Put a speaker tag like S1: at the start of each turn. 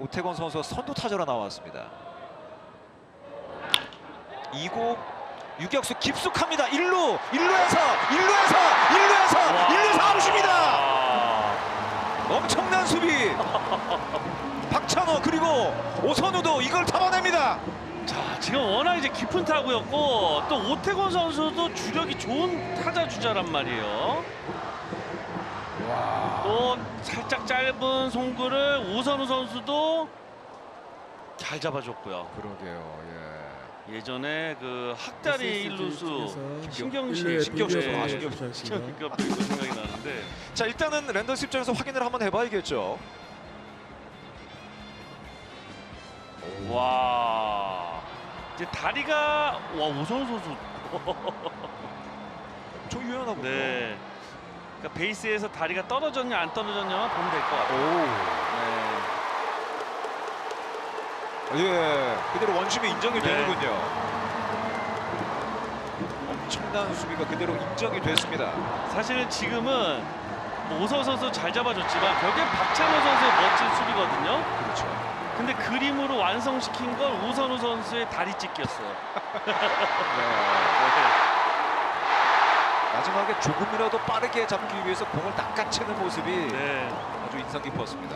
S1: 오태곤 선수가 선두 타자로 나왔습니다. 이곡 유격수 깊숙합니다. 1루, 1루에서, 1루에서, 1루에서, 1루에서 아웃입니다.
S2: 아,
S1: 엄청난 수비. 박찬호 그리고 오선우도 이걸 잡아냅니다.
S2: 자, 지금 워낙 이제 깊은 타구였고 또 오태곤 선수도 주력이 좋은 타자 주자란 말이에요. 또 살짝 짧은 송구를 오선우 선수도 잘 잡아줬고요.
S1: 그러게요. 예.
S2: 예전에 그 학다리 일루수 신경식
S1: 신경식.
S2: 신경식
S1: 아,
S2: 아,
S1: 신경식.
S2: 신경식 그 생각이 나는데
S1: 자 일단은 랜더스 입장에서 확인을 한번 해봐야겠죠.
S2: 와 이제 다리가 와 오선우 선수
S1: 좀 유연하군요.
S2: 네 그러니까 베이스에서 다리가 떨어졌냐 안 떨어졌냐만 보면 될 것 같아요.
S1: 오.
S2: 네.
S1: 예. 그대로 원심이 인정이
S2: 네.
S1: 되는군요. 엄청난 수비가 그대로 인정이 됐습니다.
S2: 사실은 지금은 뭐 오선우 선수 잘 잡아줬지만 결국엔 박찬호 선수의 멋진 수비거든요.
S1: 그렇죠.
S2: 근데 그림으로 완성시킨 건 오선우 선수의 다리 찢기였어요.
S1: 네. 마지막에 조금이라도 빠르게 잡기 위해서 공을 낚아채는 모습이
S2: 네.
S1: 아주 인상 깊었습니다.